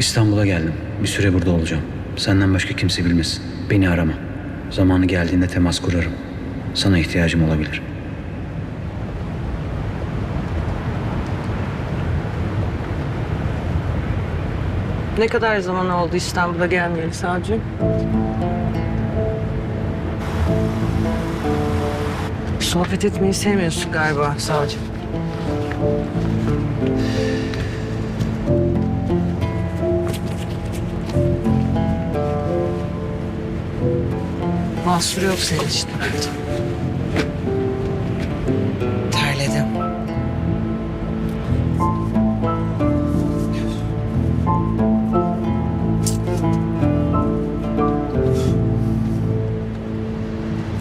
İstanbul'a geldim. Bir süre burada olacağım. Senden başka kimse bilmesin. Beni arama. Zamanı geldiğinde temas kurarım. Sana ihtiyacım olabilir. Ne kadar zaman oldu İstanbul'a gelmeyeli savcı? Sohbet etmeyi sevmiyorsun galiba savcı. Mahsur yok senin için. Terledim.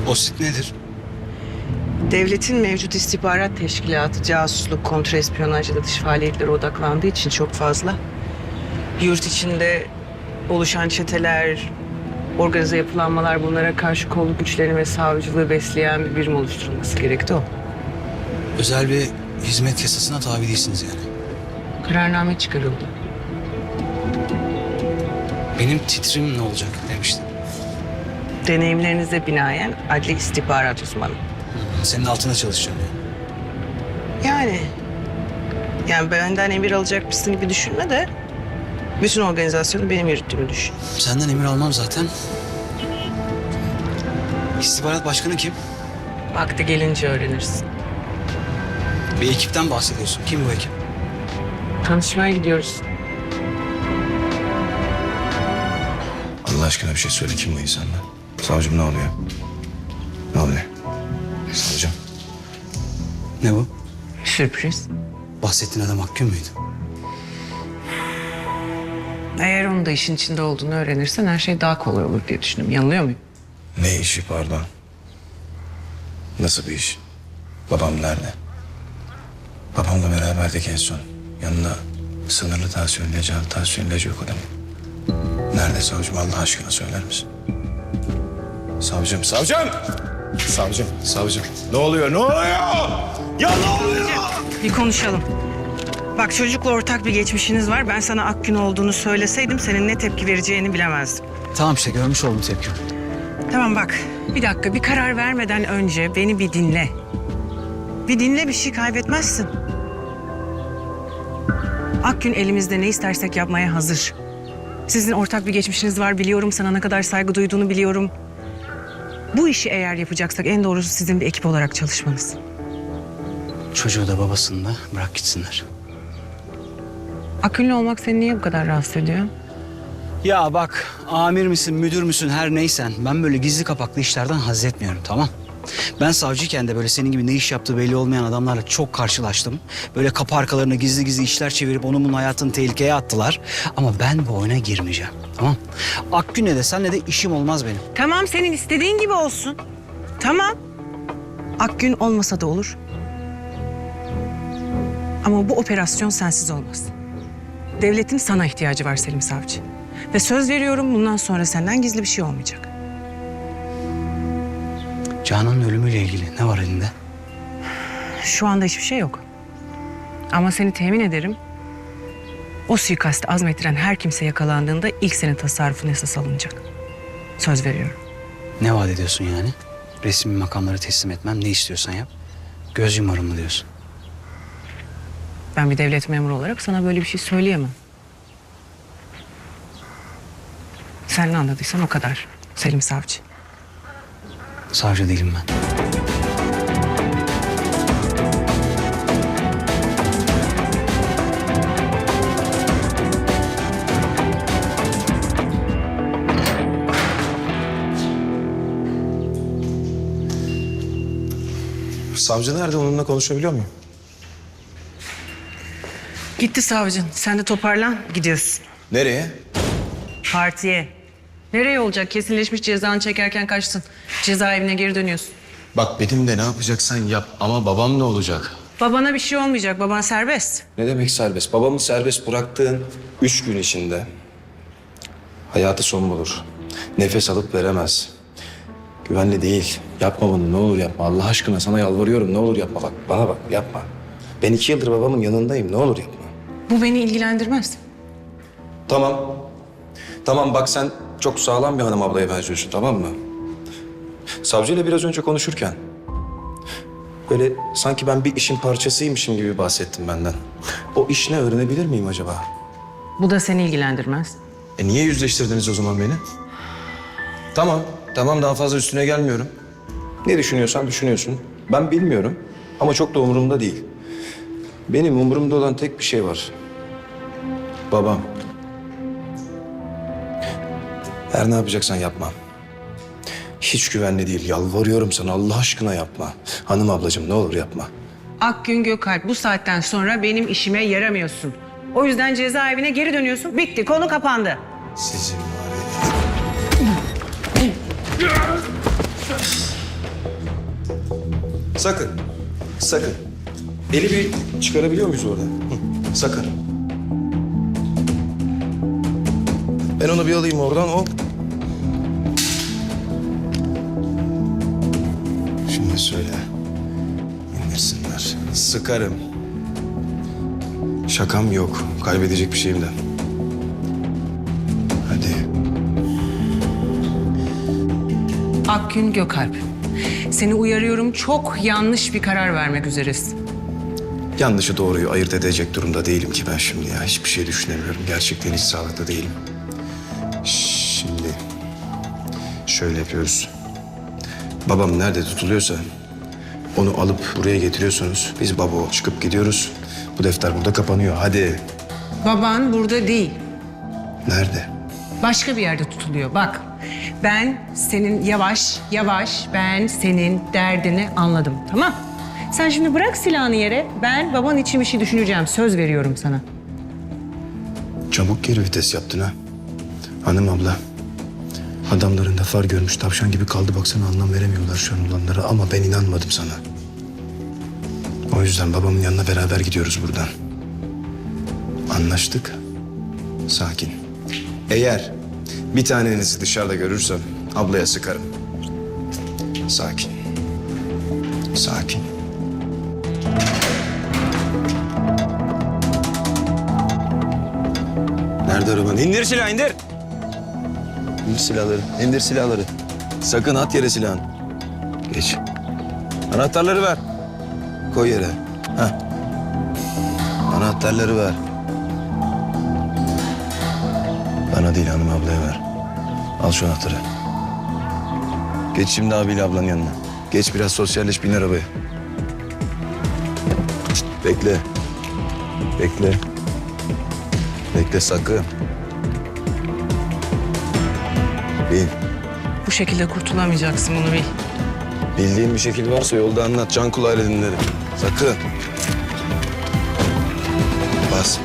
O sit nedir? Devletin mevcut istihbarat teşkilatı casusluk, kontrespiyonaj ya da dış faaliyetlere odaklandığı için çok fazla. Yurt içinde oluşan çeteler, organize yapılanmalar bunlara karşı kolluk güçlerini ve savcılığı besleyen bir birim oluşturulması gerekti o. Özel bir hizmet yasasına tabi değilsiniz yani. Kararname çıkarıldı. Benim titrim ne olacak demiştin. Deneyimlerinize binaen adli istihbarat uzmanı. Senin altına çalışacağım yani. Yani yani benden emir alacakmışsın gibi düşünme de bütün organizasyonu benim yürüttüğümü düşün. Senden emir almam zaten. İstihbarat başkanı kim? Vakti gelince öğrenirsin. Bir ekipten bahsediyorsun. Kim bu ekip? Tanışmaya gidiyoruz. Allah aşkına bir şey söyle kim bu insanlar? Savcım ne oluyor? Ne oluyor? Savcım. Ne bu? Sürpriz. Bahsettiğin adam Hakkı mıydı? Eğer onun da işin içinde olduğunu öğrenirsen her şey daha kolay olur diye düşündüm. Yanılıyor muyum? Ne işi pardon? Nasıl bir iş? Babam nerede? Babamla beraberdik en son. Yanında sınırlı tansiyon ilacı, altı tansiyon ilacı yok adamın. Nerede savcım Allah aşkına söyler misin? Savcım, savcım! Savcım, savcım. Ne oluyor, ne oluyor? Ya ne oluyor? Bir konuşalım. Bak çocukla ortak bir geçmişiniz var. Ben sana Akgün olduğunu söyleseydim senin ne tepki vereceğini bilemezdim. Tamam işte görmüş oldum tepkimi. Tamam bak bir dakika bir karar vermeden önce beni bir dinle. Bir dinle bir şey kaybetmezsin. Akgün elimizde ne istersek yapmaya hazır. Sizin ortak bir geçmişiniz var biliyorum. Sana ne kadar saygı duyduğunu biliyorum. Bu işi eğer yapacaksak en doğrusu sizin bir ekip olarak çalışmanız. Çocuğu da babasını da bırak gitsinler. Akgünlü olmak seni niye bu kadar rahatsız ediyor? Ya bak amir misin müdür müsün her neysen ben böyle gizli kapaklı işlerden haz etmiyorum tamam. Ben savcıyken de böyle senin gibi ne iş yaptığı belli olmayan adamlarla çok karşılaştım. Böyle kapı arkalarına gizli gizli işler çevirip onun bunun hayatını tehlikeye attılar. Ama ben bu oyuna girmeyeceğim tamam. Akgün'le de senle de işim olmaz benim. Tamam senin istediğin gibi olsun. Tamam. Akgün olmasa da olur. Ama bu operasyon sensiz olmaz. Devletin sana ihtiyacı var Selim Savcı. Ve söz veriyorum bundan sonra senden gizli bir şey olmayacak. Canan'ın ölümüyle ilgili ne var elinde? Şu anda hiçbir şey yok. Ama seni temin ederim. O suikasti azmettiren her kimse yakalandığında ilk senin tasarrufun esas alınacak. Söz veriyorum. Ne vaat ediyorsun yani? Resmi makamları teslim etmem ne istiyorsan yap. Göz yumarım mı diyorsun? Ben bir devlet memuru olarak sana böyle bir şey söyleyemem. Sen ne anladıysan o kadar Selim Savcı. Savcı değilim ben. Savcı nerede? Onunla konuşabiliyor muyum? Gitti savcın. Sen de toparlan gidiyorsun. Nereye? Partiye. Nereye olacak? Kesinleşmiş cezanı çekerken kaçtın. Cezaevine geri dönüyorsun. Bak benim de ne yapacaksan yap ama babam ne olacak? Babana bir şey olmayacak. Baban serbest. Ne demek serbest? Babamı serbest bıraktığın üç gün içinde hayatı son bulur. Nefes alıp veremez. Güvenli değil. Yapma bunu ne olur yapma. Allah aşkına sana yalvarıyorum ne olur yapma bak. Bana bak yapma. Ben iki yıldır babamın yanındayım ne olur yapma. Bu beni ilgilendirmez. Tamam. Tamam bak sen çok sağlam bir hanım ablaya benziyorsun tamam mı? Savcıyla biraz önce konuşurken böyle sanki ben bir işin parçasıymışım gibi bahsettim benden. O iş ne öğrenebilir miyim acaba? Bu da seni ilgilendirmez. E niye yüzleştirdiniz o zaman beni? Tamam, tamam daha fazla üstüne gelmiyorum. Ne düşünüyorsan düşünüyorsun. Ben bilmiyorum ama çok da umurumda değil. Benim umurumda olan tek bir şey var. Babam. Her ne yapacaksan yapma. Hiç güvenli değil. Yalvarıyorum sana Allah aşkına yapma. Hanım ablacığım ne olur yapma. Akgün Gökalp bu saatten sonra benim işime yaramıyorsun. O yüzden cezaevine geri dönüyorsun. Bitti konu kapandı. Sizin var ya. Sakın. Sakın. Eli bir çıkarabiliyor muyuz orada? Sakın. Ben onu bir alayım oradan hop. Şimdi söyle. İndirsinler. Sıkarım. Şakam yok. Kaybedecek bir şeyim de. Hadi. Akgün Gökalp. Seni uyarıyorum çok yanlış bir karar vermek üzeresin. Yanlışı doğruyu ayırt edecek durumda değilim ki ben şimdi ya. Hiçbir şey düşünemiyorum. Gerçekten hiç sağlıklı değilim. Şöyle yapıyoruz. Babam nerede tutuluyorsa onu alıp buraya getiriyorsunuz. Biz baba çıkıp gidiyoruz. Bu defter burada kapanıyor. Hadi. Baban burada değil. Nerede? Başka bir yerde tutuluyor. Bak ben senin yavaş yavaş ben senin derdini anladım tamam? Sen şimdi bırak silahını yere. Ben baban için bir şey düşüneceğim. Söz veriyorum sana. Çabuk geri vites yaptın ha. Hanım abla. Adamların da far görmüş tavşan gibi kaldı baksana anlam veremiyorlar şu an olanlara ama ben inanmadım sana. O yüzden babamın yanına beraber gidiyoruz buradan. Anlaştık. Sakin. Eğer bir tanenizi dışarıda görürsem ablaya sıkarım. Sakin. Sakin. Nerede araban? İndir silahı indir. İndir silahları. indir silahları. Sakın at yere silahını. Geç. Anahtarları ver. Koy yere. Heh. Anahtarları ver. Bana değil hanım ablaya ver. Al şu anahtarı. Geç şimdi abiyle ablanın yanına. Geç biraz sosyalleş bin arabaya. Bekle. Bekle. Bekle sakın. Bin. Bu şekilde kurtulamayacaksın bunu bil. Bildiğin bir şekil varsa yolda anlat. Can kulağıyla dinlerim. Sakın. Bas.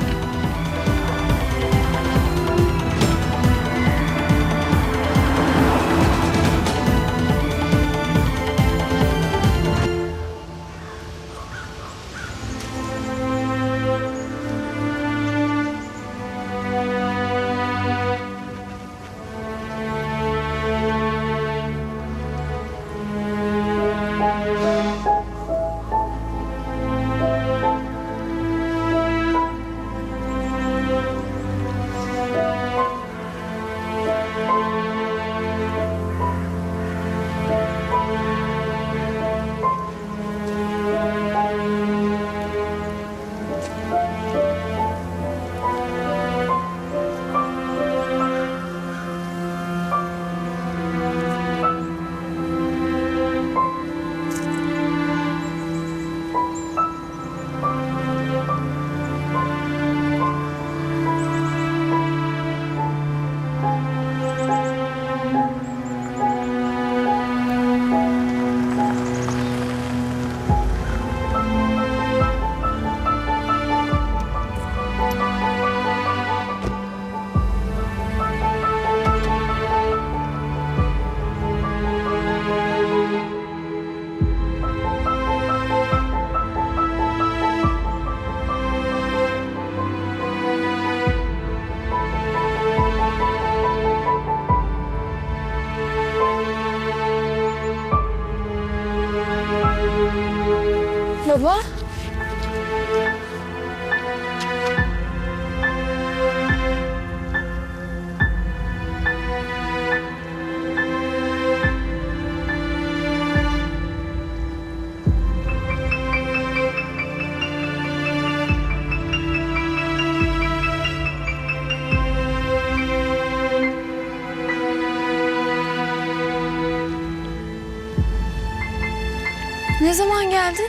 Zaman geldin?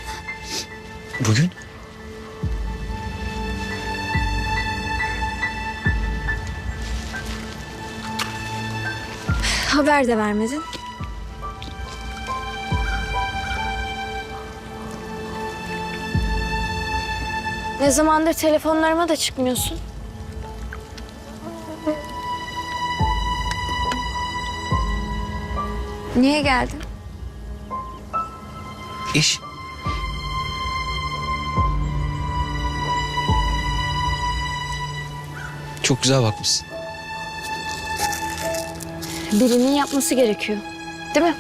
Bugün? Haber de vermedin. Ne zamandır telefonlarıma da çıkmıyorsun? Niye geldin? İş. Çok güzel bakmışsın. Birinin yapması gerekiyor. Değil mi?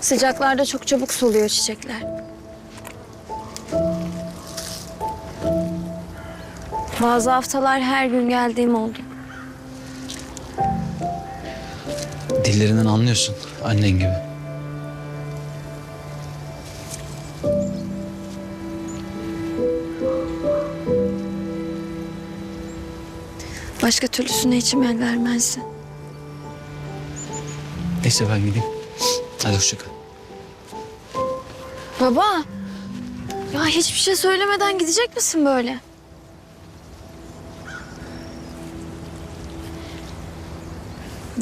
Sıcaklarda çok çabuk soluyor çiçekler. Bazı haftalar her gün geldiğim oldu. Dillerinden anlıyorsun annen gibi. Başka türlüsüne içim el vermezdi. Neyse ben gideyim. Hadi hoşça kal. Baba, ya hiçbir şey söylemeden gidecek misin böyle?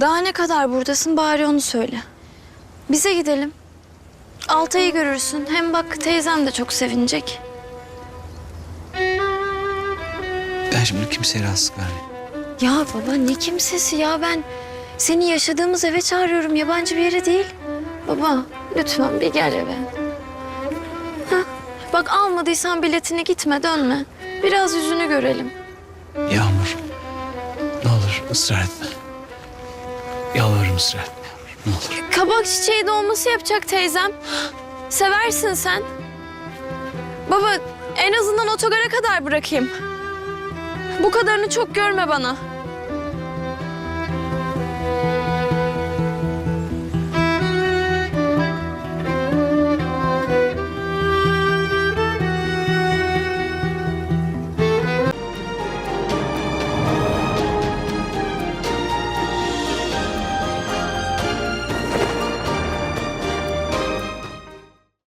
Daha ne kadar buradasın bari onu söyle. Bize gidelim. Altay'ı görürsün. Hem bak teyzem de çok sevinecek. Ben şimdi kimseye rahatsızlık vermeyeyim. Ya baba ne kimsesi ya ben seni yaşadığımız eve çağırıyorum yabancı bir yere değil. Baba lütfen bir gel eve. Hah, bak almadıysan biletini gitme dönme. Biraz yüzünü görelim. Yağmur. Ne olur ısrar etme. Yalvarırım Yağmur. Ne olur. Kabak çiçeği dolması yapacak teyzem. Seversin sen. Baba en azından otogara kadar bırakayım. Bu kadarını çok görme bana.